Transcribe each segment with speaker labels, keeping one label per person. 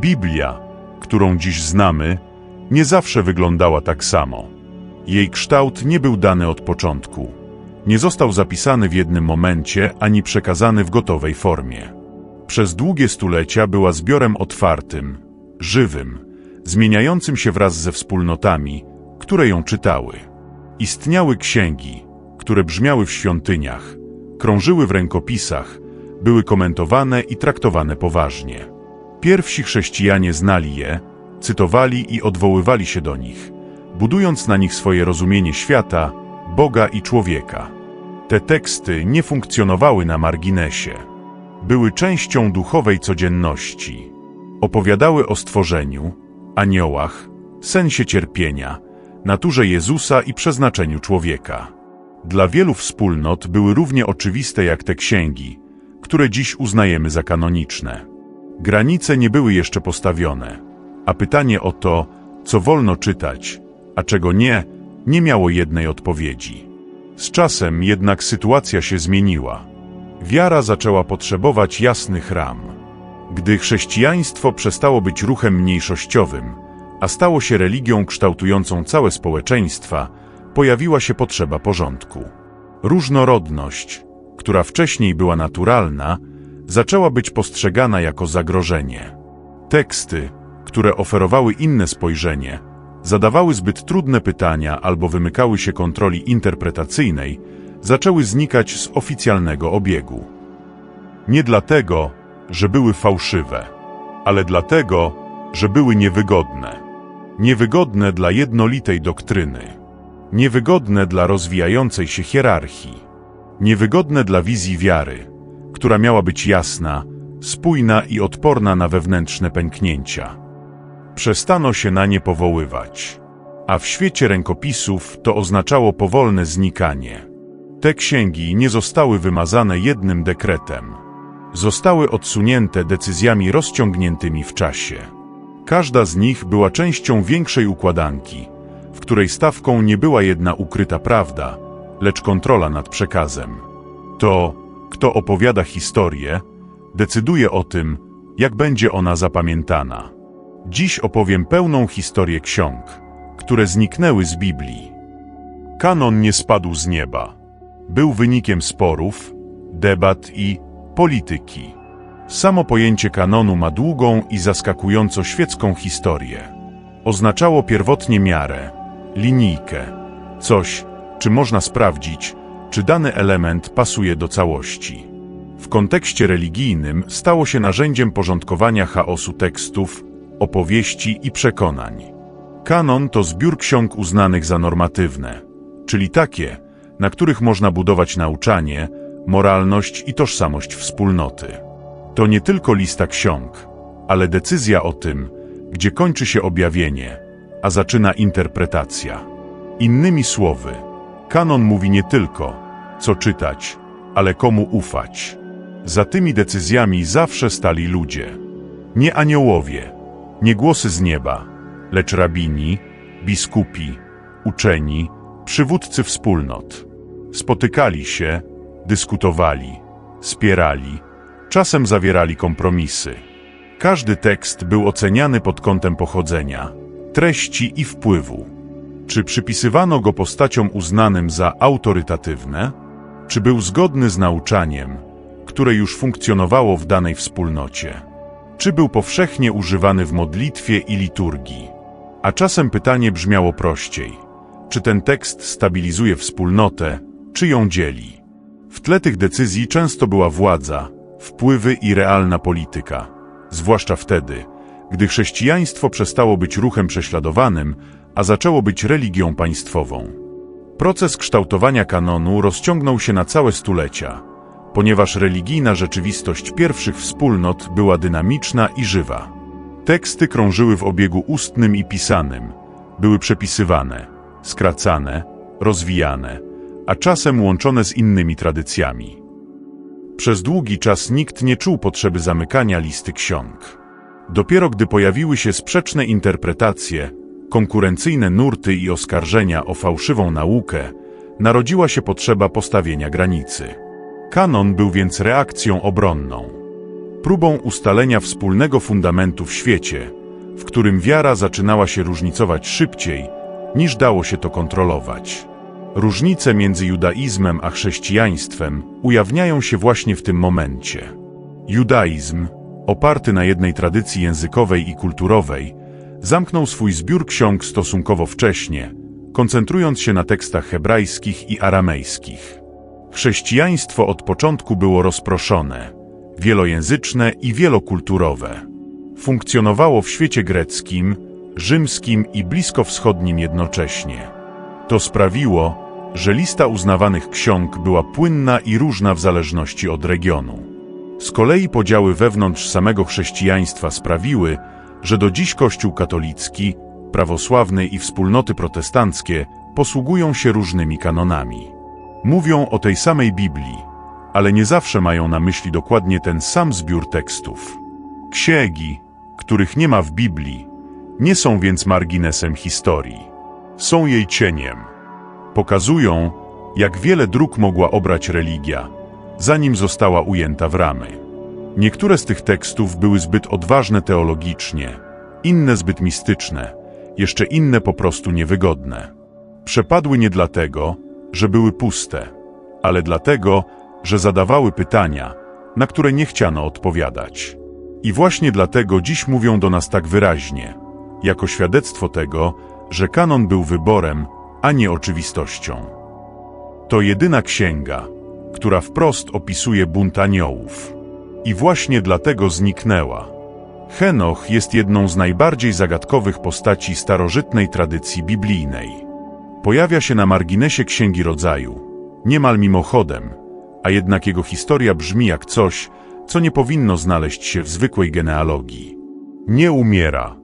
Speaker 1: Biblia, którą dziś znamy, nie zawsze wyglądała tak samo. Jej kształt nie był dany od początku. Nie został zapisany w jednym momencie ani przekazany w gotowej formie. Przez długie stulecia była zbiorem otwartym, żywym, zmieniającym się wraz ze wspólnotami, które ją czytały. Istniały księgi, które brzmiały w świątyniach, krążyły w rękopisach, były komentowane i traktowane poważnie. Pierwsi chrześcijanie znali je, cytowali i odwoływali się do nich, budując na nich swoje rozumienie świata, Boga i człowieka. Te teksty nie funkcjonowały na marginesie. Były częścią duchowej codzienności. Opowiadały o stworzeniu, aniołach, sensie cierpienia, naturze Jezusa i przeznaczeniu człowieka. Dla wielu wspólnot były równie oczywiste jak te księgi, które dziś uznajemy za kanoniczne. Granice nie były jeszcze postawione, a pytanie o to, co wolno czytać, a czego nie, nie miało jednej odpowiedzi. Z czasem jednak sytuacja się zmieniła. Wiara zaczęła potrzebować jasnych ram. Gdy chrześcijaństwo przestało być ruchem mniejszościowym, a stało się religią kształtującą całe społeczeństwa, pojawiła się potrzeba porządku. Różnorodność, która wcześniej była naturalna, zaczęła być postrzegana jako zagrożenie. Teksty, które oferowały inne spojrzenie, zadawały zbyt trudne pytania albo wymykały się kontroli interpretacyjnej, zaczęły znikać z oficjalnego obiegu. Nie dlatego, że były fałszywe, ale dlatego, że były niewygodne. Niewygodne dla jednolitej doktryny. Niewygodne dla rozwijającej się hierarchii. Niewygodne dla wizji wiary, która miała być jasna, spójna i odporna na wewnętrzne pęknięcia. Przestano się na nie powoływać. A w świecie rękopisów to oznaczało powolne znikanie. Te księgi nie zostały wymazane jednym dekretem. Zostały odsunięte decyzjami rozciągniętymi w czasie. Każda z nich była częścią większej układanki, w której stawką nie była jedna ukryta prawda, lecz kontrola nad przekazem. To, kto opowiada historię, decyduje o tym, jak będzie ona zapamiętana. Dziś opowiem pełną historię ksiąg, które zniknęły z Biblii. Kanon nie spadł z nieba. Był wynikiem sporów, debat i polityki. Samo pojęcie kanonu ma długą i zaskakująco świecką historię. Oznaczało pierwotnie miarę, linijkę, coś, czy można sprawdzić, czy dany element pasuje do całości. W kontekście religijnym stało się narzędziem porządkowania chaosu tekstów, opowieści i przekonań. Kanon to zbiór ksiąg uznanych za normatywne, czyli takie, na których można budować nauczanie, moralność i tożsamość wspólnoty. To nie tylko lista ksiąg, ale decyzja o tym, gdzie kończy się objawienie, a zaczyna interpretacja. Innymi słowy, kanon mówi nie tylko, co czytać, ale komu ufać. Za tymi decyzjami zawsze stali ludzie. Nie aniołowie, nie głosy z nieba, lecz rabini, biskupi, uczeni, przywódcy wspólnot. Spotykali się, dyskutowali, spierali, czasem zawierali kompromisy. Każdy tekst był oceniany pod kątem pochodzenia, treści i wpływu. Czy przypisywano go postaciom uznanym za autorytatywne? Czy był zgodny z nauczaniem, które już funkcjonowało w danej wspólnocie? Czy był powszechnie używany w modlitwie i liturgii? A czasem pytanie brzmiało prościej. Czy ten tekst stabilizuje wspólnotę, czy ją dzieli? W tle tych decyzji często była władza, wpływy i realna polityka. Zwłaszcza wtedy, gdy chrześcijaństwo przestało być ruchem prześladowanym, a zaczęło być religią państwową. Proces kształtowania kanonu rozciągnął się na całe stulecia, ponieważ religijna rzeczywistość pierwszych wspólnot była dynamiczna i żywa. Teksty krążyły w obiegu ustnym i pisanym, były przepisywane, skracane, rozwijane, a czasem łączone z innymi tradycjami. Przez długi czas nikt nie czuł potrzeby zamykania listy ksiąg. Dopiero gdy pojawiły się sprzeczne interpretacje, konkurencyjne nurty i oskarżenia o fałszywą naukę, narodziła się potrzeba postawienia granicy. Kanon był więc reakcją obronną. próbą ustalenia wspólnego fundamentu w świecie, w którym wiara zaczynała się różnicować szybciej, niż dało się to kontrolować. Różnice między judaizmem a chrześcijaństwem ujawniają się właśnie w tym momencie. Judaizm, oparty na jednej tradycji językowej i kulturowej, zamknął swój zbiór ksiąg stosunkowo wcześnie, koncentrując się na tekstach hebrajskich i aramejskich. Chrześcijaństwo od początku było rozproszone, wielojęzyczne i wielokulturowe. Funkcjonowało w świecie greckim, rzymskim i bliskowschodnim jednocześnie. To sprawiło, że lista uznawanych ksiąg była płynna i różna w zależności od regionu. Z kolei podziały wewnątrz samego chrześcijaństwa sprawiły, że do dziś Kościół katolicki, prawosławny i wspólnoty protestanckie posługują się różnymi kanonami. Mówią o tej samej Biblii, ale nie zawsze mają na myśli dokładnie ten sam zbiór tekstów. Księgi, których nie ma w Biblii, nie są więc marginesem historii. Są jej cieniem. Pokazują, jak wiele dróg mogła obrać religia, zanim została ujęta w ramy. Niektóre z tych tekstów były zbyt odważne teologicznie, inne zbyt mistyczne, jeszcze inne po prostu niewygodne. Przepadły nie dlatego, że były puste, ale dlatego, że zadawały pytania, na które nie chciano odpowiadać. I właśnie dlatego dziś mówią do nas tak wyraźnie, jako świadectwo tego, że kanon był wyborem, a nie oczywistością. To jedyna księga, która wprost opisuje bunt aniołów. I właśnie dlatego zniknęła. Henoch jest jedną z najbardziej zagadkowych postaci starożytnej tradycji biblijnej. Pojawia się na marginesie Księgi Rodzaju, niemal mimochodem, a jednak jego historia brzmi jak coś, co nie powinno znaleźć się w zwykłej genealogii. Nie umiera.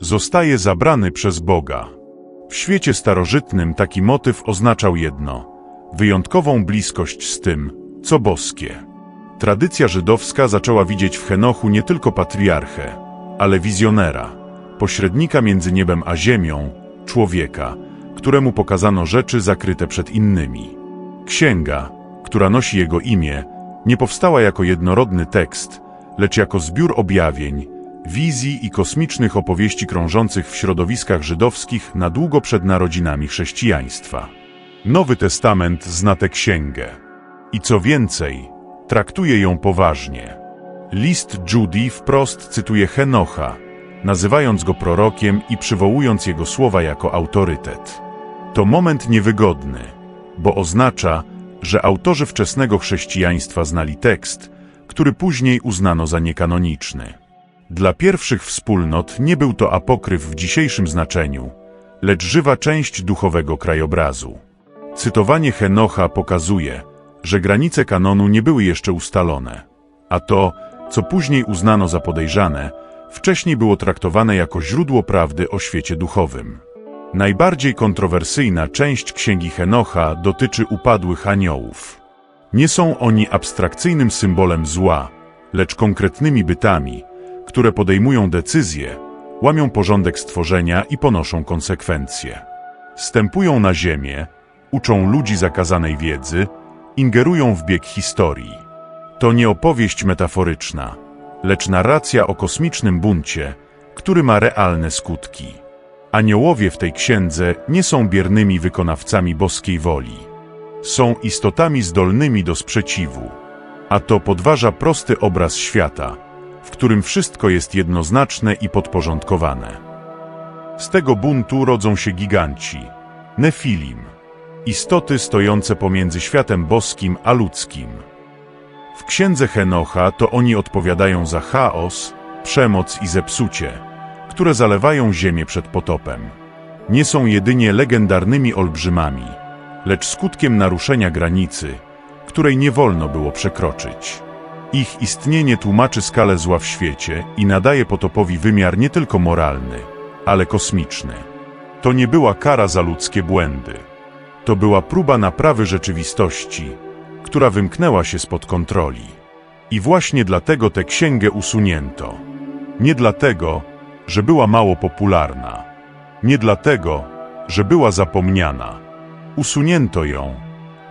Speaker 1: Zostaje zabrany przez Boga. W świecie starożytnym taki motyw oznaczał jedno wyjątkową bliskość z tym, co boskie. Tradycja żydowska zaczęła widzieć w Henochu nie tylko patriarchę, ale wizjonera, pośrednika między niebem a ziemią, człowieka, któremu pokazano rzeczy zakryte przed innymi. Księga, która nosi jego imię, nie powstała jako jednorodny tekst, lecz jako zbiór objawień, wizji i kosmicznych opowieści krążących w środowiskach żydowskich na długo przed narodzinami chrześcijaństwa. Nowy Testament zna tę księgę. I co więcej, traktuje ją poważnie. List Judy wprost cytuje Henocha, nazywając go prorokiem i przywołując jego słowa jako autorytet. To moment niewygodny, bo oznacza, że autorzy wczesnego chrześcijaństwa znali tekst, który później uznano za niekanoniczny. Dla pierwszych wspólnot nie był to apokryf w dzisiejszym znaczeniu, lecz żywa część duchowego krajobrazu. Cytowanie Henocha pokazuje, że granice kanonu nie były jeszcze ustalone, a to, co później uznano za podejrzane, wcześniej było traktowane jako źródło prawdy o świecie duchowym. Najbardziej kontrowersyjna część księgi Henocha dotyczy upadłych aniołów. Nie są oni abstrakcyjnym symbolem zła, lecz konkretnymi bytami, które podejmują decyzje, łamią porządek stworzenia i ponoszą konsekwencje. Stępują na ziemię, uczą ludzi zakazanej wiedzy, ingerują w bieg historii. To nie opowieść metaforyczna, lecz narracja o kosmicznym buncie, który ma realne skutki. Aniołowie w tej księdze nie są biernymi wykonawcami boskiej woli. Są istotami zdolnymi do sprzeciwu, a to podważa prosty obraz świata, w którym wszystko jest jednoznaczne i podporządkowane. Z tego buntu rodzą się giganci, Nefilim, istoty stojące pomiędzy światem boskim a ludzkim. W księdze Henocha to oni odpowiadają za chaos, przemoc i zepsucie, które zalewają ziemię przed potopem. Nie są jedynie legendarnymi olbrzymami, lecz skutkiem naruszenia granicy, której nie wolno było przekroczyć. Ich istnienie tłumaczy skalę zła w świecie i nadaje potopowi wymiar nie tylko moralny, ale kosmiczny. To nie była kara za ludzkie błędy. To była próba naprawy rzeczywistości, która wymknęła się spod kontroli. I właśnie dlatego tę księgę usunięto. Nie dlatego, że była mało popularna. Nie dlatego, że była zapomniana. Usunięto ją,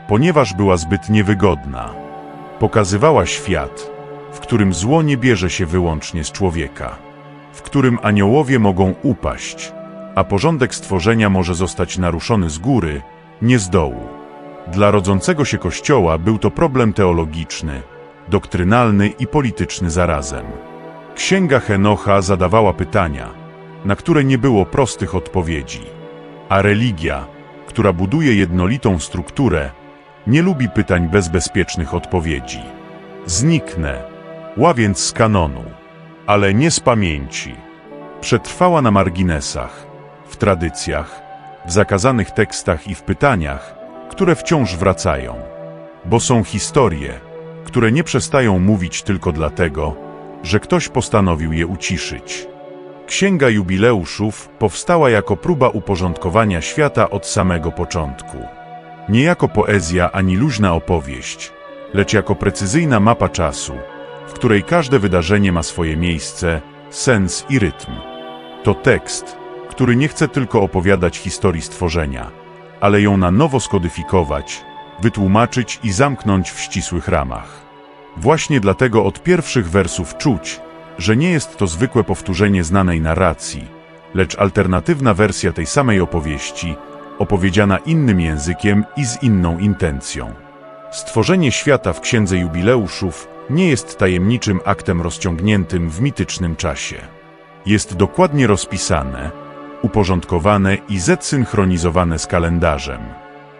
Speaker 1: ponieważ była zbyt niewygodna. Pokazywała świat, w którym zło nie bierze się wyłącznie z człowieka, w którym aniołowie mogą upaść, a porządek stworzenia może zostać naruszony z góry, nie z dołu. Dla rodzącego się Kościoła był to problem teologiczny, doktrynalny i polityczny zarazem. Księga Henocha zadawała pytania, na które nie było prostych odpowiedzi. A religia, która buduje jednolitą strukturę, nie lubi pytań bez bezpiecznych odpowiedzi. Zniknę, ławiąc z kanonu, ale nie z pamięci. Przetrwała na marginesach, w tradycjach, w zakazanych tekstach i w pytaniach, które wciąż wracają. Bo są historie, które nie przestają mówić tylko dlatego, że ktoś postanowił je uciszyć. Księga Jubileuszów powstała jako próba uporządkowania świata od samego początku. Nie jako poezja ani luźna opowieść, lecz jako precyzyjna mapa czasu, w której każde wydarzenie ma swoje miejsce, sens i rytm. To tekst, który nie chce tylko opowiadać historii stworzenia, ale ją na nowo skodyfikować, wytłumaczyć i zamknąć w ścisłych ramach. Właśnie dlatego od pierwszych wersów czuć, że nie jest to zwykłe powtórzenie znanej narracji, lecz alternatywna wersja tej samej opowieści, opowiedziana innym językiem i z inną intencją. Stworzenie świata w Księdze Jubileuszów nie jest tajemniczym aktem rozciągniętym w mitycznym czasie. Jest dokładnie rozpisane, uporządkowane i zesynchronizowane z kalendarzem.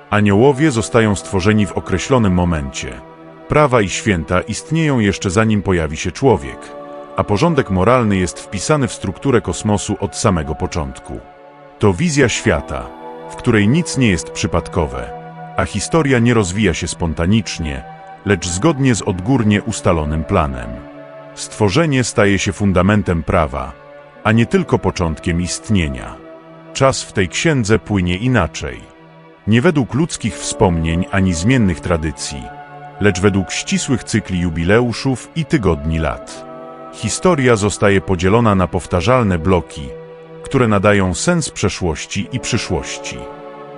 Speaker 1: Aniołowie zostają stworzeni w określonym momencie. Prawa i święta istnieją jeszcze zanim pojawi się człowiek, a porządek moralny jest wpisany w strukturę kosmosu od samego początku. To wizja świata, w której nic nie jest przypadkowe, a historia nie rozwija się spontanicznie, lecz zgodnie z odgórnie ustalonym planem. Stworzenie staje się fundamentem prawa, a nie tylko początkiem istnienia. Czas w tej księdze płynie inaczej. Nie według ludzkich wspomnień ani zmiennych tradycji, lecz według ścisłych cykli jubileuszów i tygodni lat. Historia zostaje podzielona na powtarzalne bloki, które nadają sens przeszłości i przyszłości.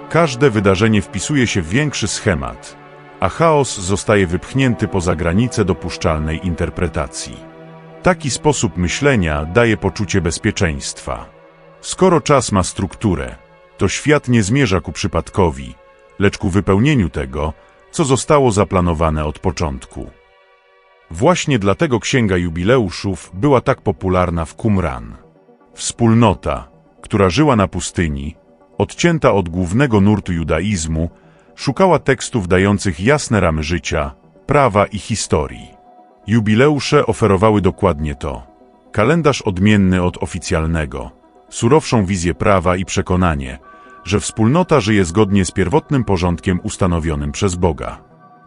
Speaker 1: Każde wydarzenie wpisuje się w większy schemat, a chaos zostaje wypchnięty poza granice dopuszczalnej interpretacji. Taki sposób myślenia daje poczucie bezpieczeństwa. Skoro czas ma strukturę, to świat nie zmierza ku przypadkowi, lecz ku wypełnieniu tego, co zostało zaplanowane od początku. Właśnie dlatego Księga Jubileuszów była tak popularna w Qumran. Wspólnota, która żyła na pustyni, odcięta od głównego nurtu judaizmu, szukała tekstów dających jasne ramy życia, prawa i historii. Jubileusze oferowały dokładnie to. Kalendarz odmienny od oficjalnego, surowszą wizję prawa i przekonanie, że wspólnota żyje zgodnie z pierwotnym porządkiem ustanowionym przez Boga.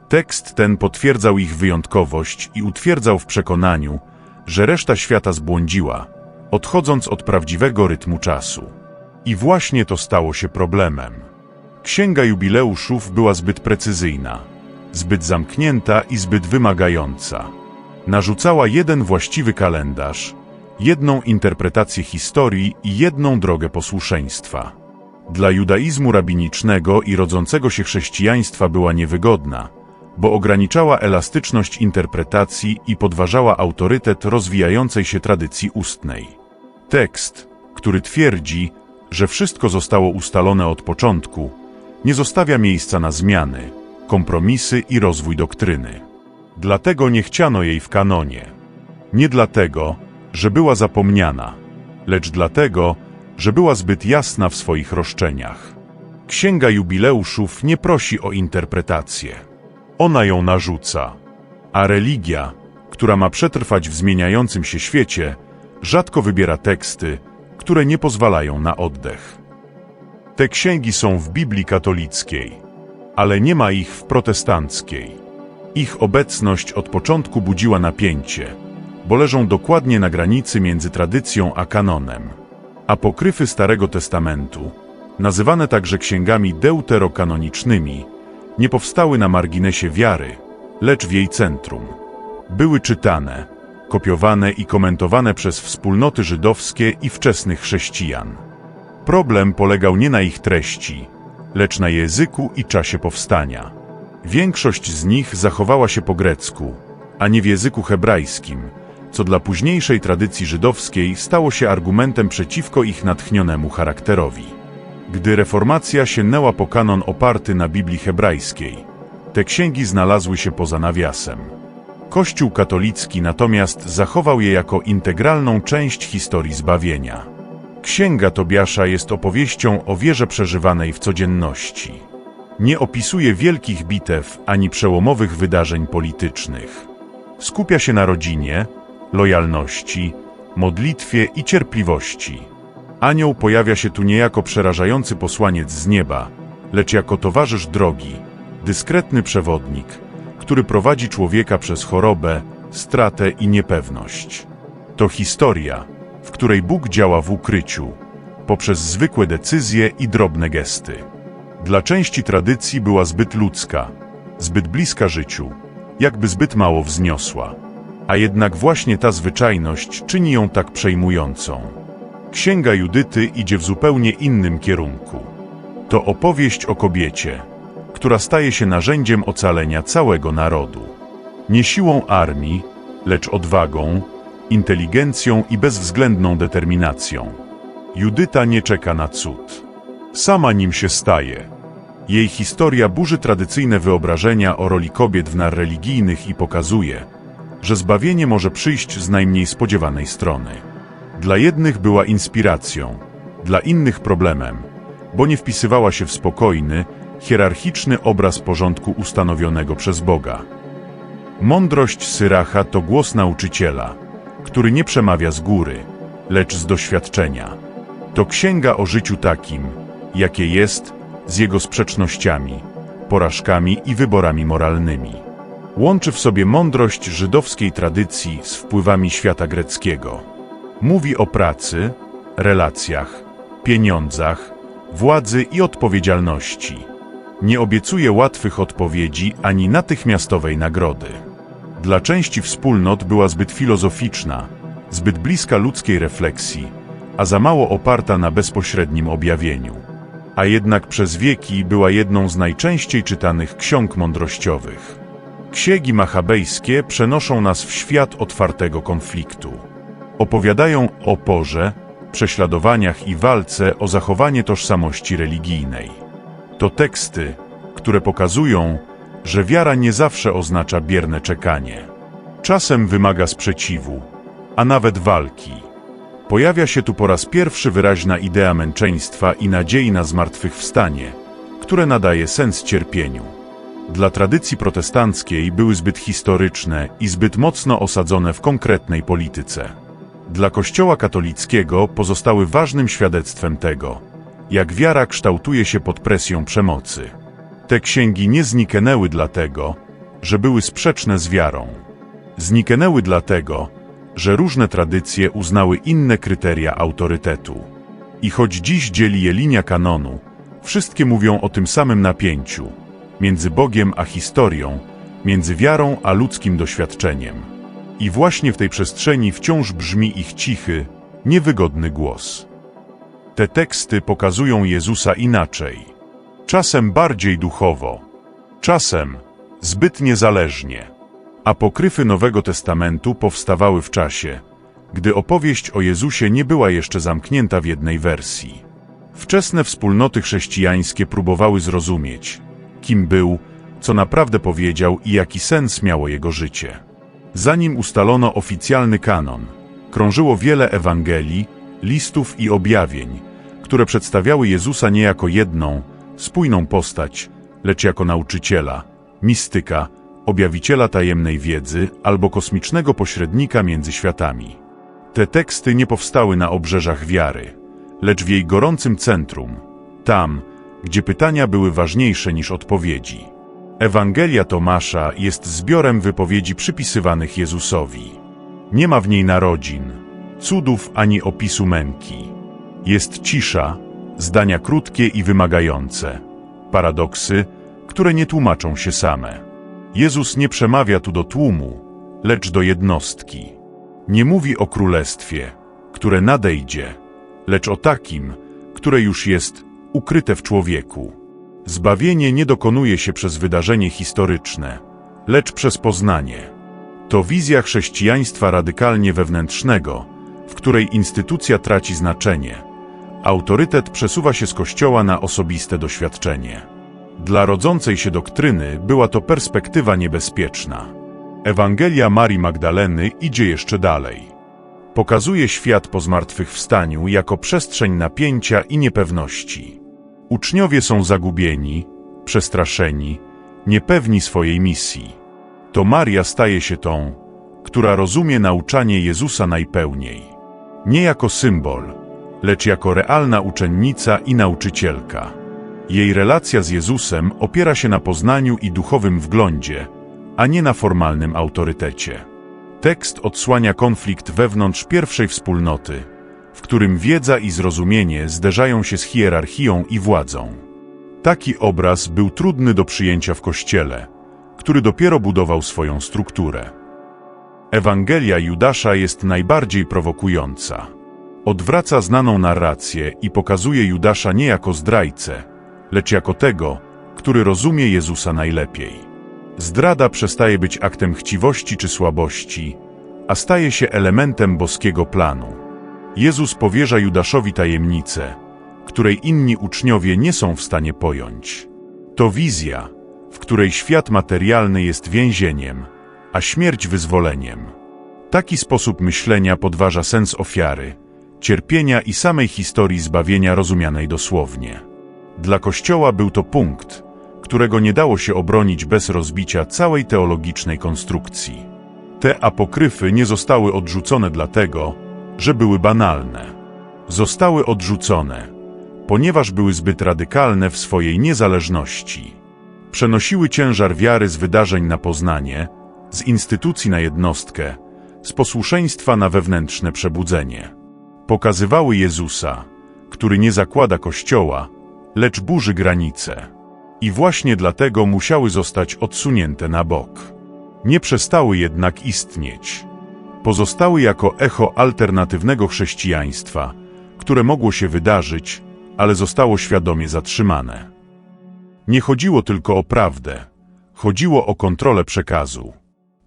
Speaker 1: Tekst ten potwierdzał ich wyjątkowość i utwierdzał w przekonaniu, że reszta świata zbłądziła, odchodząc od prawdziwego rytmu czasu. I właśnie to stało się problemem. Księga jubileuszów była zbyt precyzyjna, zbyt zamknięta i zbyt wymagająca. Narzucała jeden właściwy kalendarz, jedną interpretację historii i jedną drogę posłuszeństwa. Dla judaizmu rabinicznego i rodzącego się chrześcijaństwa była niewygodna, bo ograniczała elastyczność interpretacji i podważała autorytet rozwijającej się tradycji ustnej. Tekst, który twierdzi, że wszystko zostało ustalone od początku, nie zostawia miejsca na zmiany, kompromisy i rozwój doktryny. Dlatego nie chciano jej w kanonie. Nie dlatego, że była zapomniana, lecz dlatego, że była zbyt jasna w swoich roszczeniach. Księga Jubileuszów nie prosi o interpretację. Ona ją narzuca. A religia, która ma przetrwać w zmieniającym się świecie, rzadko wybiera teksty, które nie pozwalają na oddech. Te księgi są w Biblii katolickiej, ale nie ma ich w protestanckiej. Ich obecność od początku budziła napięcie, bo leżą dokładnie na granicy między tradycją a kanonem. Apokryfy Starego Testamentu, nazywane także księgami deuterokanonicznymi, nie powstały na marginesie wiary, lecz w jej centrum. Były czytane, kopiowane i komentowane przez wspólnoty żydowskie i wczesnych chrześcijan. Problem polegał nie na ich treści, lecz na języku i czasie powstania. Większość z nich zachowała się po grecku, a nie w języku hebrajskim, co dla późniejszej tradycji żydowskiej stało się argumentem przeciwko ich natchnionemu charakterowi. Gdy reformacja sięgnęła po kanon oparty na Biblii hebrajskiej, te księgi znalazły się poza nawiasem. Kościół katolicki natomiast zachował je jako integralną część historii zbawienia. Księga Tobiasza jest opowieścią o wierze przeżywanej w codzienności. Nie opisuje wielkich bitew ani przełomowych wydarzeń politycznych. Skupia się na rodzinie, lojalności, modlitwie i cierpliwości. Anioł pojawia się tu nie jako przerażający posłaniec z nieba, lecz jako towarzysz drogi, dyskretny przewodnik, który prowadzi człowieka przez chorobę, stratę i niepewność. To historia, w której Bóg działa w ukryciu, poprzez zwykłe decyzje i drobne gesty. Dla części tradycji była zbyt ludzka, zbyt bliska życiu, jakby zbyt mało wzniosła. A jednak właśnie ta zwyczajność czyni ją tak przejmującą. Księga Judyty idzie w zupełnie innym kierunku. To opowieść o kobiecie, która staje się narzędziem ocalenia całego narodu. Nie siłą armii, lecz odwagą, inteligencją i bezwzględną determinacją. Judyta nie czeka na cud. Sama nim się staje. Jej historia burzy tradycyjne wyobrażenia o roli kobiet w nar religijnych i pokazuje, że zbawienie może przyjść z najmniej spodziewanej strony. Dla jednych była inspiracją, dla innych problemem, bo nie wpisywała się w spokojny, hierarchiczny obraz porządku ustanowionego przez Boga. Mądrość Syracha to głos nauczyciela, który nie przemawia z góry, lecz z doświadczenia. To księga o życiu takim, jakie jest, z jego sprzecznościami, porażkami i wyborami moralnymi. Łączy w sobie mądrość żydowskiej tradycji z wpływami świata greckiego. Mówi o pracy, relacjach, pieniądzach, władzy i odpowiedzialności. Nie obiecuje łatwych odpowiedzi ani natychmiastowej nagrody. Dla części wspólnot była zbyt filozoficzna, zbyt bliska ludzkiej refleksji, a za mało oparta na bezpośrednim objawieniu. A jednak przez wieki była jedną z najczęściej czytanych ksiąg mądrościowych. Księgi machabejskie przenoszą nas w świat otwartego konfliktu. Opowiadają o porze, prześladowaniach i walce o zachowanie tożsamości religijnej. To teksty, które pokazują, że wiara nie zawsze oznacza bierne czekanie. Czasem wymaga sprzeciwu, a nawet walki. Pojawia się tu po raz pierwszy wyraźna idea męczeństwa i nadziei na zmartwychwstanie, które nadaje sens cierpieniu. Dla tradycji protestanckiej były zbyt historyczne i zbyt mocno osadzone w konkretnej polityce. Dla Kościoła katolickiego pozostały ważnym świadectwem tego, jak wiara kształtuje się pod presją przemocy. Te księgi nie zniknęły dlatego, że były sprzeczne z wiarą. Zniknęły dlatego, że różne tradycje uznały inne kryteria autorytetu. I choć dziś dzieli je linia kanonu, wszystkie mówią o tym samym napięciu między Bogiem a historią, między wiarą a ludzkim doświadczeniem. I właśnie w tej przestrzeni wciąż brzmi ich cichy, niewygodny głos. Te teksty pokazują Jezusa inaczej. Czasem bardziej duchowo, czasem zbyt niezależnie. Apokryfy Nowego Testamentu powstawały w czasie, gdy opowieść o Jezusie nie była jeszcze zamknięta w jednej wersji. Wczesne wspólnoty chrześcijańskie próbowały zrozumieć, kim był, co naprawdę powiedział i jaki sens miało jego życie. Zanim ustalono oficjalny kanon, krążyło wiele Ewangelii, listów i objawień, które przedstawiały Jezusa nie jako jedną, spójną postać, lecz jako nauczyciela, mistyka, objawiciela tajemnej wiedzy albo kosmicznego pośrednika między światami. Te teksty nie powstały na obrzeżach wiary, lecz w jej gorącym centrum, tam, gdzie pytania były ważniejsze niż odpowiedzi. Ewangelia Tomasza jest zbiorem wypowiedzi przypisywanych Jezusowi. Nie ma w niej narodzin, cudów ani opisu męki. Jest cisza, zdania krótkie i wymagające, paradoksy, które nie tłumaczą się same. Jezus nie przemawia tu do tłumu, lecz do jednostki. Nie mówi o królestwie, które nadejdzie, lecz o takim, które już jest ukryte w człowieku. Zbawienie nie dokonuje się przez wydarzenie historyczne, lecz przez poznanie. To wizja chrześcijaństwa radykalnie wewnętrznego, w której instytucja traci znaczenie. Autorytet przesuwa się z kościoła na osobiste doświadczenie. Dla rodzącej się doktryny była to perspektywa niebezpieczna. Ewangelia Marii Magdaleny idzie jeszcze dalej. Pokazuje świat po zmartwychwstaniu jako przestrzeń napięcia i niepewności. Uczniowie są zagubieni, przestraszeni, niepewni swojej misji. To Maria staje się tą, która rozumie nauczanie Jezusa najpełniej. Nie jako symbol, lecz jako realna uczennica i nauczycielka. Jej relacja z Jezusem opiera się na poznaniu i duchowym wglądzie, a nie na formalnym autorytecie. Tekst odsłania konflikt wewnątrz pierwszej wspólnoty, w którym wiedza i zrozumienie zderzają się z hierarchią i władzą. Taki obraz był trudny do przyjęcia w Kościele, który dopiero budował swoją strukturę. Ewangelia Judasza jest najbardziej prowokująca. Odwraca znaną narrację i pokazuje Judasza nie jako zdrajcę, lecz jako tego, który rozumie Jezusa najlepiej. Zdrada przestaje być aktem chciwości czy słabości, a staje się elementem boskiego planu. Jezus powierza Judaszowi tajemnicę, której inni uczniowie nie są w stanie pojąć. To wizja, w której świat materialny jest więzieniem, a śmierć wyzwoleniem. Taki sposób myślenia podważa sens ofiary, cierpienia i samej historii zbawienia rozumianej dosłownie. Dla Kościoła był to punkt, którego nie dało się obronić bez rozbicia całej teologicznej konstrukcji. Te apokryfy nie zostały odrzucone dlatego, że były banalne. Zostały odrzucone, ponieważ były zbyt radykalne w swojej niezależności. Przenosiły ciężar wiary z wydarzeń na poznanie, z instytucji na jednostkę, z posłuszeństwa na wewnętrzne przebudzenie. Pokazywały Jezusa, który nie zakłada kościoła, lecz burzy granice. I właśnie dlatego musiały zostać odsunięte na bok. Nie przestały jednak istnieć. Pozostały jako echo alternatywnego chrześcijaństwa, które mogło się wydarzyć, ale zostało świadomie zatrzymane. Nie chodziło tylko o prawdę, chodziło o kontrolę przekazu.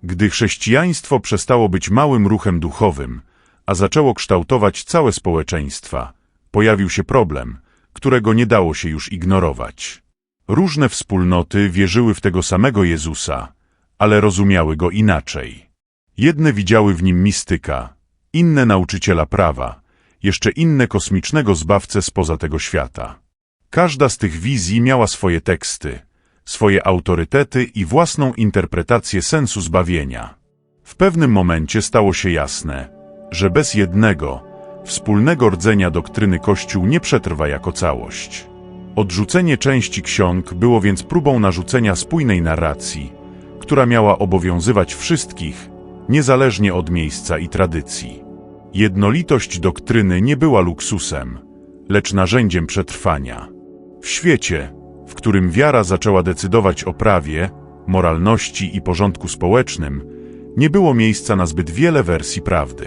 Speaker 1: Gdy chrześcijaństwo przestało być małym ruchem duchowym, a zaczęło kształtować całe społeczeństwa, pojawił się problem, którego nie dało się już ignorować. Różne wspólnoty wierzyły w tego samego Jezusa, ale rozumiały go inaczej. Jedne widziały w nim mistyka, inne nauczyciela prawa, jeszcze inne kosmicznego zbawcę spoza tego świata. Każda z tych wizji miała swoje teksty, swoje autorytety i własną interpretację sensu zbawienia. W pewnym momencie stało się jasne, że bez jednego, wspólnego rdzenia doktryny Kościół nie przetrwa jako całość. Odrzucenie części ksiąg było więc próbą narzucenia spójnej narracji, która miała obowiązywać wszystkich, niezależnie od miejsca i tradycji. Jednolitość doktryny nie była luksusem, lecz narzędziem przetrwania. W świecie, w którym wiara zaczęła decydować o prawie, moralności i porządku społecznym, nie było miejsca na zbyt wiele wersji prawdy.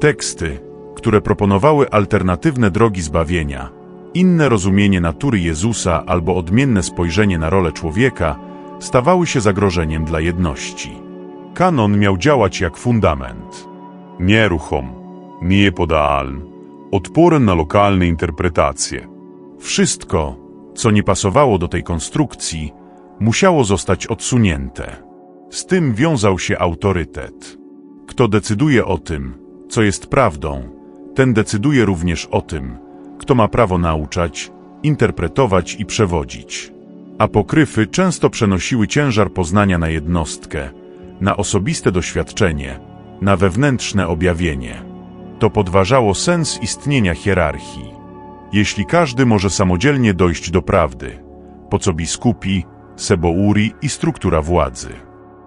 Speaker 1: Teksty, które proponowały alternatywne drogi zbawienia, inne rozumienie natury Jezusa albo odmienne spojrzenie na rolę człowieka, stawały się zagrożeniem dla jedności. Kanon miał działać jak fundament. Nieruchom, niepodalny, odporny na lokalne interpretacje. Wszystko, co nie pasowało do tej konstrukcji, musiało zostać odsunięte. Z tym wiązał się autorytet. Kto decyduje o tym, co jest prawdą, ten decyduje również o tym, kto ma prawo nauczać, interpretować i przewodzić. Apokryfy często przenosiły ciężar poznania na jednostkę, na osobiste doświadczenie, na wewnętrzne objawienie. To podważało sens istnienia hierarchii. Jeśli każdy może samodzielnie dojść do prawdy, po co biskupi, sebouri i struktura władzy?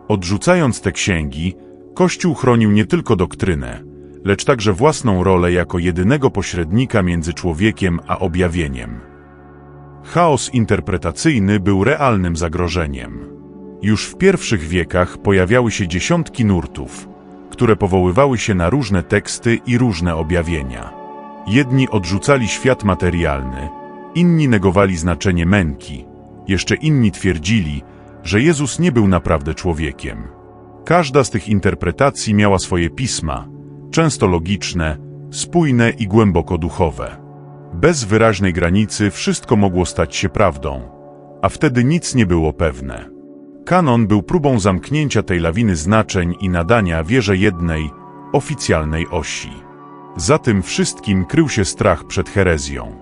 Speaker 1: Odrzucając te księgi, Kościół chronił nie tylko doktrynę, lecz także własną rolę jako jedynego pośrednika między człowiekiem a objawieniem. Chaos interpretacyjny był realnym zagrożeniem. Już w pierwszych wiekach pojawiały się dziesiątki nurtów, które powoływały się na różne teksty i różne objawienia. Jedni odrzucali świat materialny, inni negowali znaczenie męki, jeszcze inni twierdzili, że Jezus nie był naprawdę człowiekiem. Każda z tych interpretacji miała swoje pisma, często logiczne, spójne i głęboko duchowe. Bez wyraźnej granicy wszystko mogło stać się prawdą, a wtedy nic nie było pewne. Kanon był próbą zamknięcia tej lawiny znaczeń i nadania wierze jednej, oficjalnej osi. Za tym wszystkim krył się strach przed herezją.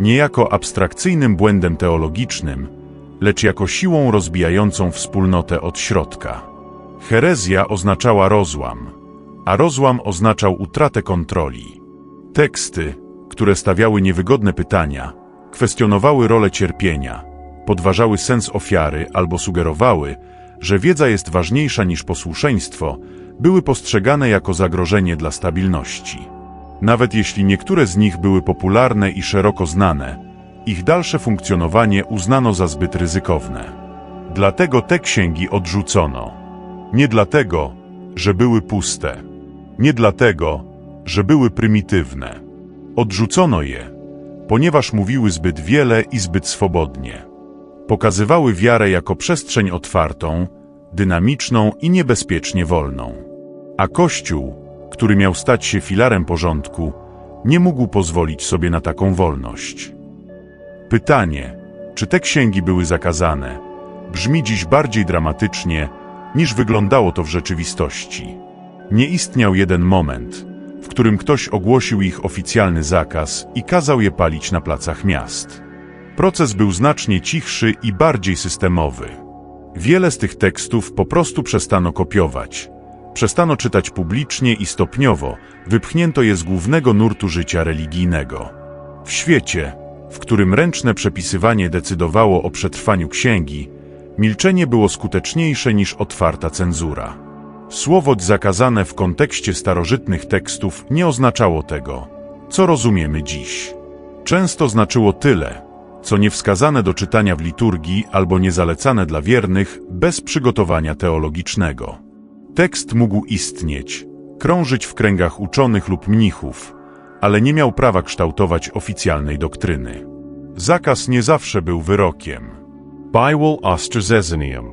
Speaker 1: Nie jako abstrakcyjnym błędem teologicznym, lecz jako siłą rozbijającą wspólnotę od środka. Herezja oznaczała rozłam, a rozłam oznaczał utratę kontroli. Teksty, które stawiały niewygodne pytania, kwestionowały rolę cierpienia, podważały sens ofiary albo sugerowały, że wiedza jest ważniejsza niż posłuszeństwo, były postrzegane jako zagrożenie dla stabilności. Nawet jeśli niektóre z nich były popularne i szeroko znane, ich dalsze funkcjonowanie uznano za zbyt ryzykowne. Dlatego te księgi odrzucono. Nie dlatego, że były puste. Nie dlatego, że były prymitywne. Odrzucono je, ponieważ mówiły zbyt wiele i zbyt swobodnie. Pokazywały wiarę jako przestrzeń otwartą, dynamiczną i niebezpiecznie wolną. A Kościół, który miał stać się filarem porządku, nie mógł pozwolić sobie na taką wolność. Pytanie, czy te księgi były zakazane, brzmi dziś bardziej dramatycznie, niż wyglądało to w rzeczywistości. Nie istniał jeden moment, w którym ktoś ogłosił ich oficjalny zakaz i kazał je palić na placach miast. Proces był znacznie cichszy i bardziej systemowy. Wiele z tych tekstów po prostu przestano kopiować. Przestano czytać publicznie i stopniowo wypchnięto je z głównego nurtu życia religijnego. W świecie, w którym ręczne przepisywanie decydowało o przetrwaniu księgi, milczenie było skuteczniejsze niż otwarta cenzura. Słowo zakazane w kontekście starożytnych tekstów nie oznaczało tego, co rozumiemy dziś. Często znaczyło tyle, co niewskazane do czytania w liturgii albo niezalecane dla wiernych bez przygotowania teologicznego. Tekst mógł istnieć, krążyć w kręgach uczonych lub mnichów, ale nie miał prawa kształtować oficjalnej doktryny. Zakaz nie zawsze był wyrokiem.
Speaker 2: Bible ostrazezynium.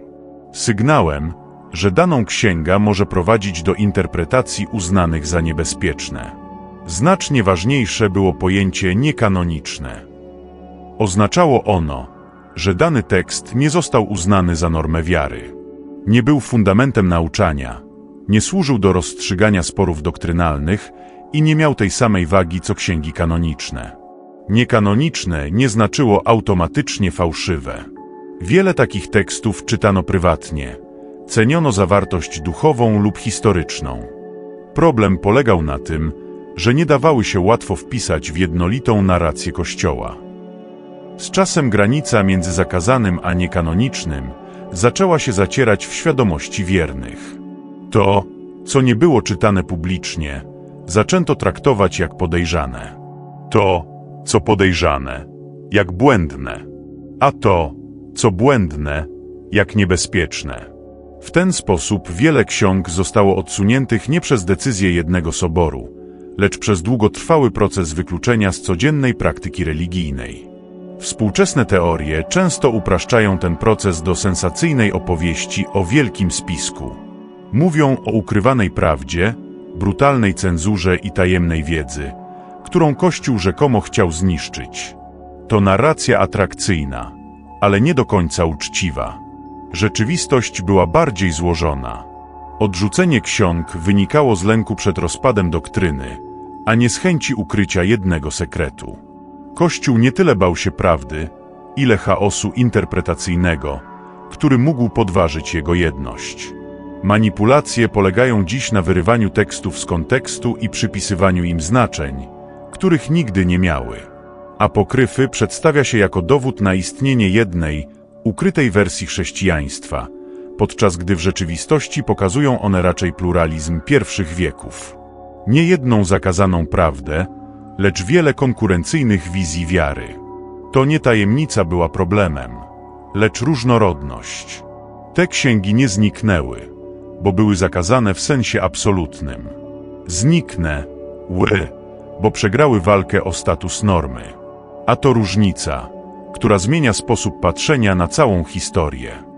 Speaker 1: Sygnałem, że daną księga może prowadzić do interpretacji uznanych za niebezpieczne. Znacznie ważniejsze było pojęcie niekanoniczne. Oznaczało ono, że dany tekst nie został uznany za normę wiary. Nie był fundamentem nauczania, nie służył do rozstrzygania sporów doktrynalnych i nie miał tej samej wagi co księgi kanoniczne. Niekanoniczne nie znaczyło automatycznie fałszywe. Wiele takich tekstów czytano prywatnie, ceniono zawartość duchową lub historyczną. Problem polegał na tym, że nie dawały się łatwo wpisać w jednolitą narrację Kościoła. Z czasem granica między zakazanym a niekanonicznym zaczęła się zacierać w świadomości wiernych. To, co nie było czytane publicznie, zaczęto traktować jak podejrzane. To, co podejrzane, jak błędne, a to, co błędne, jak niebezpieczne. W ten sposób wiele ksiąg zostało odsuniętych nie przez decyzję jednego soboru, lecz przez długotrwały proces wykluczenia z codziennej praktyki religijnej. Współczesne teorie często upraszczają ten proces do sensacyjnej opowieści o wielkim spisku. Mówią o ukrywanej prawdzie, brutalnej cenzurze i tajemnej wiedzy, którą Kościół rzekomo chciał zniszczyć. To narracja atrakcyjna, ale nie do końca uczciwa. Rzeczywistość była bardziej złożona. Odrzucenie ksiąg wynikało z lęku przed rozpadem doktryny, a nie z chęci ukrycia jednego sekretu. Kościół nie tyle bał się prawdy, ile chaosu interpretacyjnego, który mógł podważyć jego jedność. Manipulacje polegają dziś na wyrywaniu tekstów z kontekstu i przypisywaniu im znaczeń, których nigdy nie miały. Apokryfy przedstawia się jako dowód na istnienie jednej, ukrytej wersji chrześcijaństwa, podczas gdy w rzeczywistości pokazują one raczej pluralizm pierwszych wieków. Nie jedną zakazaną prawdę, lecz wiele konkurencyjnych wizji wiary. To nie tajemnica była problemem, lecz różnorodność. Te księgi nie zniknęły, bo były zakazane w sensie absolutnym. Zniknę, ły, bo przegrały walkę o status normy. A to różnica, która zmienia sposób patrzenia na całą historię.